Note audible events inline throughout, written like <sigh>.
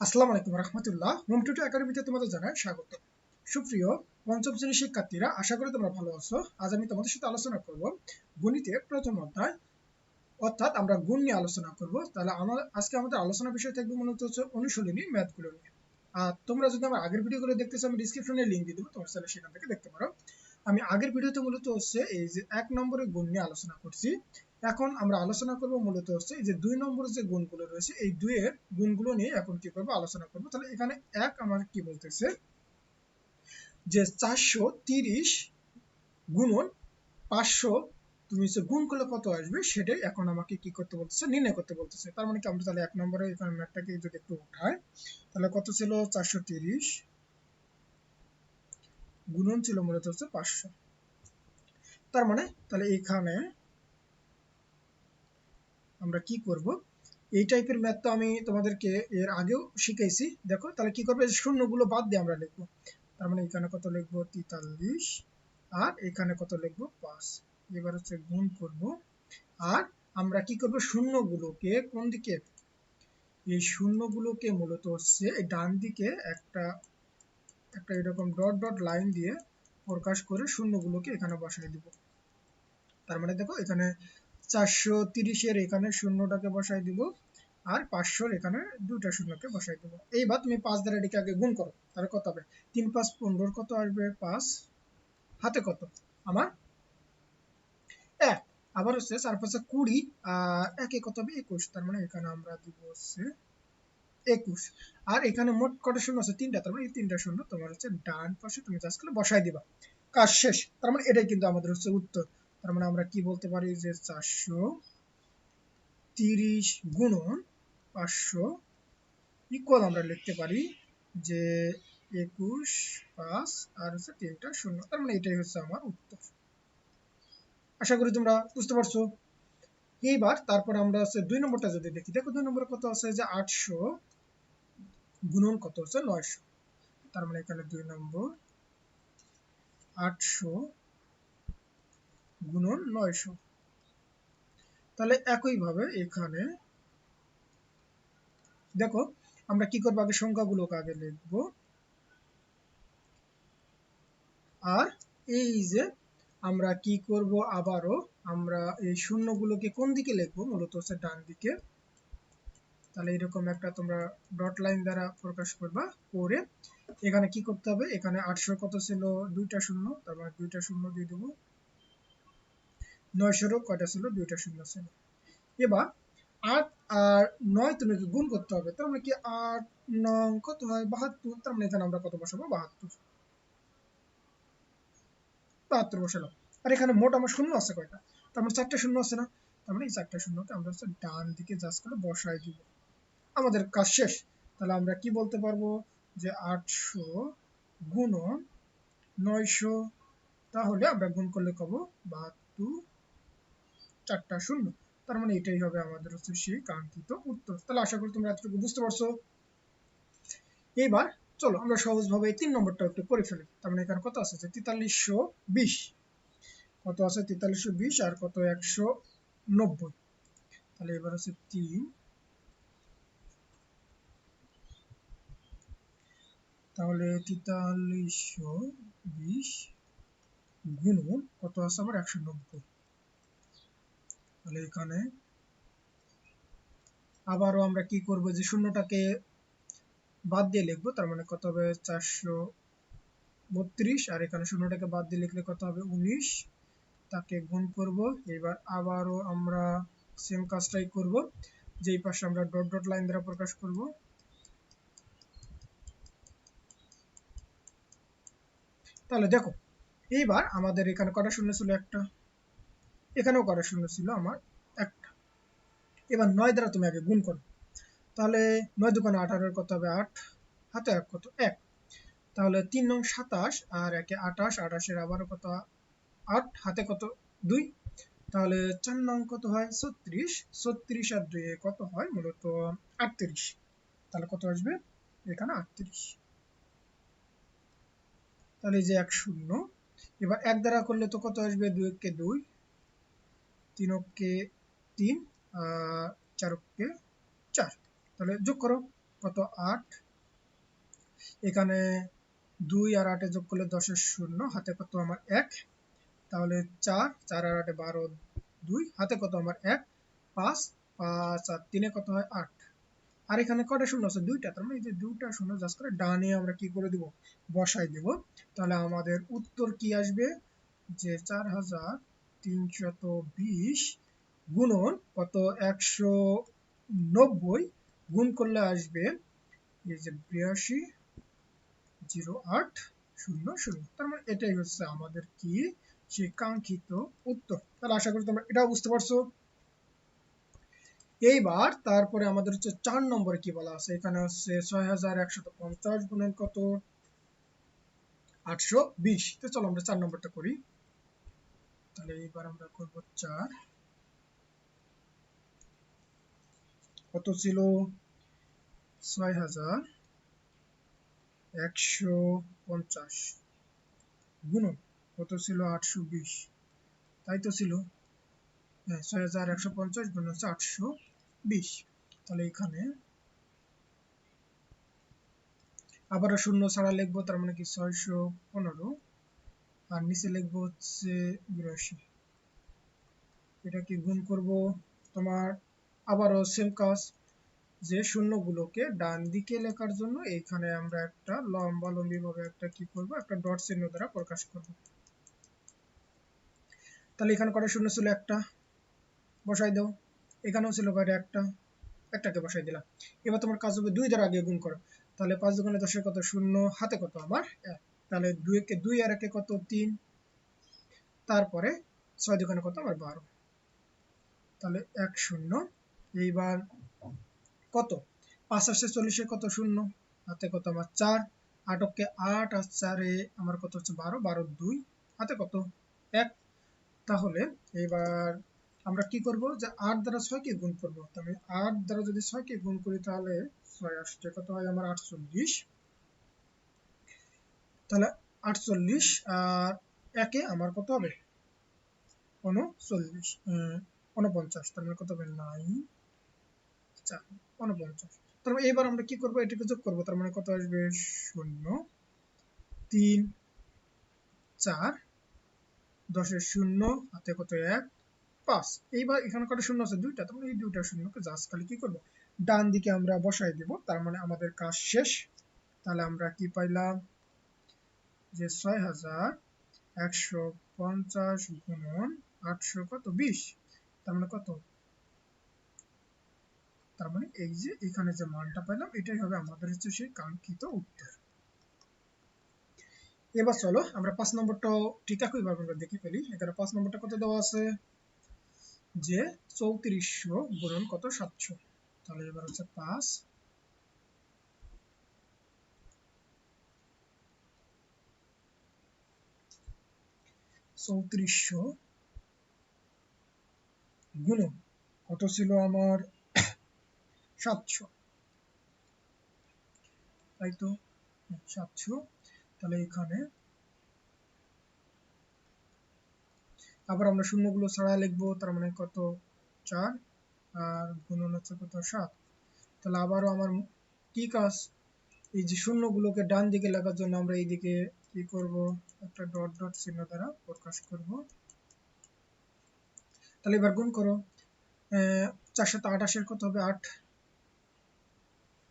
আসসালামু আলাইকুম রহমতুল্লাহ। হোম টুটু একাডেমিতে তোমাদের জানাই স্বাগত। সুপ্রিয় পঞ্চম শ্রেণির শিক্ষার্থীরা, আশা করি তোমরা ভালো আছো। আজ আমি তোমাদের সাথে আলোচনা করব গণিতের প্রথম অধ্যায়। অর্থাৎ আমরা গুণ নিয়ে আলোচনা করব। তাহলে আমার আজকে আমাদের আলোচনা বিষয় থাকবে মূলত হচ্ছে অনুশীলনী ম্যাথগুলো নিয়ে। আর তোমরা যদি আমার আগের ভিডিওগুলো দেখতে চাও আমি ডিসক্রিপশনে লিঙ্ক দিয়ে দেবো, তোমার চাইলে সেখান থেকে দেখতে পারো। আমি আগের ভিডিওতে মূলত হচ্ছে এই যে এক নম্বরের গুণ নিয়ে আলোচনা করছি। এখন আমরা আলোচনা করব মূলত হচ্ছে যে দুই নম্বরের যে গুণগুলো রয়েছে, এই দুইয়ের গুণগুলো নিয়ে এখন কি করব আলোচনা করব। তাহলে এখানে এক আমার কি বলতেছে যে চারশো তিরিশ গুণন পাঁচশো, তুমি হচ্ছে গুণ করলে কত আসবে সেটাই এখন আমাকে কি করতে বলতেছে, নির্ণয় করতে বলতেছে। তার মানে কি আমরা তাহলে এক নম্বরে এখানে ম্যাথটাকে যদি একটু উঠাই, তাহলে কত ছিল চারশো তিরিশ গুণন ছিল মূলত হচ্ছে পাঁচশো। তার মানে তাহলে এখানে আমরা কি করব? এই টাইপের ম্যাথ তো আমি তোমাদেরকে এর আগেও শিখাইছি। দেখো, তাহলে কি করবে? শূন্যগুলো বাদ দিয়ে আমরা লিখব। তার মানে এখানে কত লিখব? তেতাল্লিশ। আর এখানে কত লিখব? পাঁচ। এবার হচ্ছে গুণ করব। আর আমরা কি করব? শূন্যগুলোকে কোন দিকে? এই শূন্যগুলোকে মূলত হচ্ছে ডান দিকে একটা একটা এরকম ডট ডট লাইন দিয়ে প্রকাশ করে শূন্যগুলোকে এখানে বসাই দিব। তার মানে দেখো, এখানে চারশো তিরিশের এখানে শূন্যটাকে বসাই দিব, আর পাঁচশোর এখানে দুটা শূন্যকে বসাই দিব। এইবার তুমি পাঁচ দ্বারা এটাকে আগে গুণ করো, তাহলে কত হবে? তিন পাঁচ পনেরোর কত আসবে? পাঁচ। হাতে কত? আমার এক। আবার হচ্ছে একে কত হবে? একুশ। তার মানে এখানে আমরা দিব হচ্ছে একুশ। আর এখানে মোট কটা শূন্য আছে? তিনটা। তার মানে এই তিনটা শূন্য তোমার হচ্ছে ডান পাশে তুমি চাষ করে বসাই দিবা। কাজ শেষ। তার মানে এটাই কিন্তু আমাদের হচ্ছে উত্তর। তার মানে আমরা কি বলতে পারি যে চারশো তিরিশ গুণন পাঁচশো ইকুয়াল আমরা লিখতে পারি যে একুশ পাঁচ আর হচ্ছে তিনটা শূন্য। তার মানে এটাই হচ্ছে আমার উত্তর। আশা করি তোমরা বুঝতে পারছ। এইবার তারপর আমরা হচ্ছে দুই নম্বরটা যদি দেখি, দেখো দুই নম্বরে কত আছে যে আটশো গুণন কত হচ্ছে নয়শো। তার মানে এখানে দুই নম্বর আটশো গুণন নয়শো। তাহলে একইভাবে এখানে দেখো, আমরা কি করব? আগে সংখ্যাগুলোকে আগে লিখব। আর এই যে আমরা কি করব? আবারও আমরা এই শূন্যগুলোকে কোন দিকে লিখব? মূলত হচ্ছে ডান দিকে। তাহলে এরকম একটা তোমরা ডট লাইন দ্বারা প্রকাশ করবা, করে এখানে কি করতে হবে? এখানে আটশো কত ছিল? দুইটা শূন্য, তারপর দুইটা শূন্য দিয়ে দেবো। নয়শোরও কয়টা ছিল? দুইটা শূন্য ছিল। এবার আট আর গুণ করতে হবে। তার মানে কি আট নং কত হয়? বাহাত্তর। তার মানে এখানে আমরা কত বসাবো? আর এখানে মোট আমার শূন্য আছে কয়টা? তার মানে চারটা শূন্য আছে না? তার মানে এই চারটা শূন্যকে আমরা হচ্ছে ডান দিকে জাস্ট করে দিব। আমাদের কাজ শেষ। তাহলে আমরা কি বলতে পারব? যে আটশো গুণন নয়শো, তাহলে আমরা গুণ করলে কব? বাহাত্তর চারটা শূন্য। তার মানে এটাই হবে আমাদের হচ্ছে সেই কাঙ্ক্ষিত উত্তর। তাহলে আশা করি তোমরা এতটুকু বুঝতে পারছ। এইবার চলো, আমরা সহজভাবে তিন নম্বরটা একটু করে ফেলি। তার মানে এখানে কত আছে? তেতাল্লিশশো বিশ। কত আছে? তেতাল্লিশশো বিশ আর কত? একশো নব্বই। তাহলে এবার হচ্ছে তিন। তাহলে তেতাল্লিশশো বিশ গুণন কত আছে? আবার একশো নব্বই। তাহলে এখানে আবারও আমরা কি করব? যে শূন্যটাকে বাদ দিয়ে লিখব, তার মানে কত হবে? চারশো বত্রিশ, আর এখানে শূন্যটাকে বাদ দিয়ে লিখলে কত হবে? উনিশ। তাকে গুণ করব। এবার আবারও আমরা সেম কাজটাই করব। যেই পাশে আমরা ডট ডট লাইন দ্বারা প্রকাশ করব। তাহলে দেখো, এইবার আমাদের এখানে কটা শূন্য ছিল? একটা। এখানেও কটা শূন্য ছিল আমার, একটা। এবার নয় দ্বারা তুমি আগে গুণ করো। তাহলে নয় দোকানে আঠারোর কত হবে? আট। হাতে এক কত? এক। তাহলে তিন নং সাতাশ, আর একে আঠাশ, আঠাশের আবারও কত? আট। হাতে কত? দুই। তাহলে চার নং কত হয়? ছত্রিশ। ছত্রিশ আর দুই কত হয়? মূলত আটত্রিশ। তাহলে কত আসবে? এখানে আটত্রিশ। তাহলে যে এক শূন্য। এবার এক দ্বারা করলে তো কত আসবে? দুই কে দুই। তিনকে তিন চারকে চার। তাহলে যোগ করো, কত? আট। এখানে দুই আর আটে যোগ করলে দশের শূন্য, হাতে কত? আমার এক। তাহলে চার চার আর আটে বারো, দুই। হাতে কত? আমার এক। পাঁচ পাঁচ আর তিনে কত হয়? আট। আর এখানে কটা শূন্য আছে? দুইটা। তার মানে এই যে দুইটা শূন্য জাস্ট করে ডানে আমরা কি করে দিব? বসাই দিব। তাহলে আমাদের উত্তর কি আসবে? যে চার হাজার তিনশত বিশ গুণন কত? একশো নব্বই গুণ করলে আসবে এই যে বিরাশি, জিরো আট, শূন্য শূন্য। তার মানে এটাই হচ্ছে আমাদের কি? কাঙ্ক্ষিত উত্তর। তাহলে আশা করি তোমরা এটাও বুঝতে পারছ। এইবার তারপরে আমাদের হচ্ছে চার নম্বরে কি বলা আছে? এখানে হচ্ছে ছয় হাজার একশত পঞ্চাশ গুণন কত? আটশো বিশ। তো চলো আমরা চার নম্বরটা করি। তাহলে এইবার আমরা করব চার। কত ছিল? ছয় হাজার একশো পঞ্চাশ। গুণন, কত ছিল? আটশো বিশ। তাই তো ছিল? হ্যাঁ ছয় হাজার একশো পঞ্চাশ গুণ হচ্ছে আটশো বিশ। তাহলে এখানে আবারও শূন্য ছাড়া লিখব, তার মানে কি ছয়শো পনেরো। আর নিচে লিখব হচ্ছে বিরাশি। এটা কি গুণ করব? তোমার আবারও সেম কাজ, যে শূন্যগুলোকে ডান দিকে লেখার জন্য এইখানে আমরা একটা লম্বা লম্বি ভাবে একটা কি করব? একটা ডট চিহ্ন দ্বারা প্রকাশ করব। তাহলে এখানে কটা শূন্য ছিল? একটা। বসাই দাও। এখানেও ছিল কয়টা? একটা। একটাকে বসাই দিলাম। এবার তোমার কাজ হবে দুই দ্বারা আগে গুণ করো। তাহলে পাঁচ দোকানে দশের কত? শূন্য। হাতে কত? আমার এক। তাহলে দুই কে দুই আর একে কত? তিন। তারপরে ছয় দোকানে কত? আমার বারো। তাহলে এক শূন্য। এইবার কত? পাঁচ আসছে চল্লিশে কত? শূন্য। হাতে কত? আমার চার। আটককে আট আর চারে আমার কত হচ্ছে? বারো। বারো দুই। হাতে কত? এক। তাহলে এবার আমরা কি করব? যে আট দ্বারা ছয়কে গুণ করব। তাহলে আট দ্বারা যদি ছয়কে গুণ করি, তাহলে ছয় আসছে। কত হয়? আমার আটচল্লিশ। তাহলে আটচল্লিশ আর একে আমার কত হবে? উনচল্লিশ উনপঞ্চাশ, তার মানে কত হবে? নাইন, চার, উনপঞ্চাশ। তার মানে আমরা কি করব? এটাকে যোগ করব, তার মানে কত আসবে? শূন্য, তিন, চার, দশের শূন্য, হাতে কত এক, পাঁচ। এইবার এখানে কত শূন্য আছে? দুইটা, তার মানে এই দুইটা শূন্যকে জাস্ট খালি কি করব? ডান দিকে আমরা বসাই দেব, তার মানে আমাদের কাজ শেষ। তাহলে আমরা কি পাইলাম? যে ছয় হাজার একশো পঞ্চাশ গুণন আটশো কত? বিশ। তার মানে কত? তার মানে এই যে এখানে যে মানটা পেলাম, এটাই হবে আমাদের হচ্ছে সেই কাঙ্ক্ষিত উত্তর। এবার চলো আমরা পাঁচ নম্বরটাও ঠিক একইভাবে আমরা দেখে ফেলি। এখানে পাঁচ নম্বরটা কত দেওয়া আছে? যে চৌত্রিশশো গুণন কত? সাতশো। তাহলে এবার হচ্ছে পাঁচ চৌত্রিশশো গুণন কত ছিল আমার <coughs> সাতশো? তাই তো, সাতশো। তাহলে এখানে আবার আমরা শূন্যগুলো ছাড়া লিখব, তার মানে কত? চার। আর গুণন হচ্ছে কত? সাত। তাহলে আবারও আমার কি কাজ? এই যে শূন্যগুলোকে ডান দিকে লেখার জন্য আমরা এইদিকে কি করব? একটা ডট ডট চিহ্ন দ্বারা প্রকাশ করব। তাহলে এবার গুণ করো। চার সাথে আঠাশের কত হবে? আট।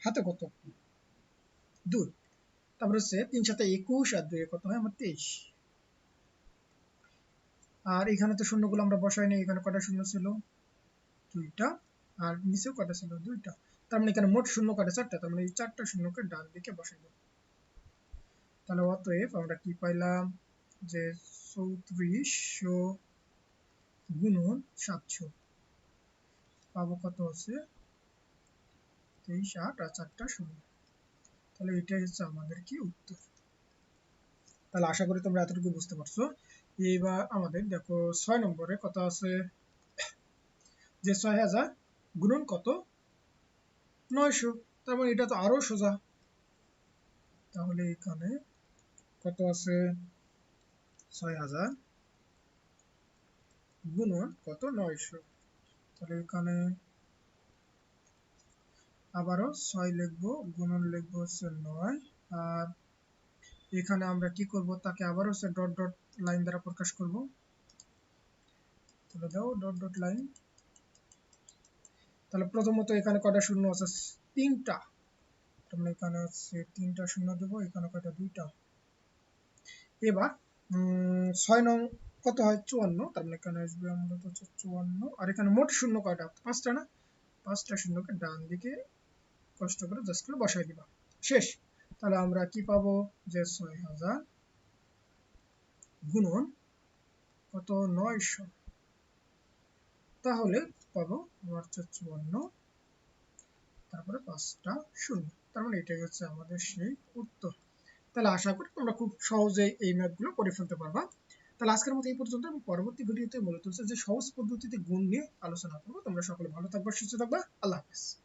হাতে কত? দুই। তারপরে হচ্ছে তিন সাথে একুশ আর দুই কত হয়? আমার তেইশ। আর এখানে তো শূন্যগুলো আমরা বসাই নি এখানে কটা শূন্য ছিল? দুইটা। আর নিচেও কটা ছিল? দুইটা। তার মানে এখানে মোট শূন্য কটা? চারটা। তার মানে এই চারটা শূন্যকে ডান দিকে বসাই দেব। তাহলে অতএব আমরা কি পাইলাম? যে চৌত্রিশশো গুণন সাতশো। পাবো কত হচ্ছে? তেইশ, আট আর চারটা শূন্য। তাহলে এটাই হচ্ছে আমাদের কি উত্তর। তাহলে আশা করি তোমরা এতটুকু বুঝতে পারছ। এইবার আমাদের দেখো ছয় নম্বরে কত আছে? যে ছয় হাজার গুণন কত? নয়শো। তার মানে এটা তো আরও সোজা। তাহলে এখানে কত আছে? ছয় হাজার। গুণন কত? নয়শো। তাহলে এখানে আবারও ছয় লিখব, গুণন লিখব হচ্ছে নয়। আর এখানে আমরা কি করব? তাকে আবার হচ্ছে ডট ডট লাইন দ্বারা প্রকাশ করব। তুলে দাও ডট ডট লাইন তাহলে প্রথমত এখানে কয়টা শূন্য আছে? তিনটা। তাহলে এখানে হচ্ছে তিনটা শূন্য দেবো, এখানে কয়টা? দুইটা। এবার ছয় নং, কত হয়? চুয়ান্ন। তার মানে এখানে আসবে হচ্ছে চুয়ান্ন। আর এখানে মোট শূন্য কয়টা? পাঁচটা না? পাঁচটা শূন্যকে ডান দিকে কষ্ট করে জাস্ট করে বসাই দিবা। শেষ। তাহলে আমরা কি পাবো? যে ছয় হাজার গুণন কত? নয়শো। তাহলে পাবো হচ্ছে চুয়ান্ন। তারপরে পাঁচটা শূন্য। তার মানে এটাই হচ্ছে আমাদের সেই উত্তর। তাহলে আশা করি তোমরা খুব সহজেই এই ম্যাথগুলো করে ফেলতে পারবা। তাহলে আজকের মতো এই পর্যন্ত আমি পরবর্তী ভিডিওতে মূলত যে সহজ পদ্ধতিতে গুণ নিয়ে আলোচনা করব। তোমরা সকলে ভালো থাকবা, সুস্থ থাকবা। আল্লাহ হাফেজ।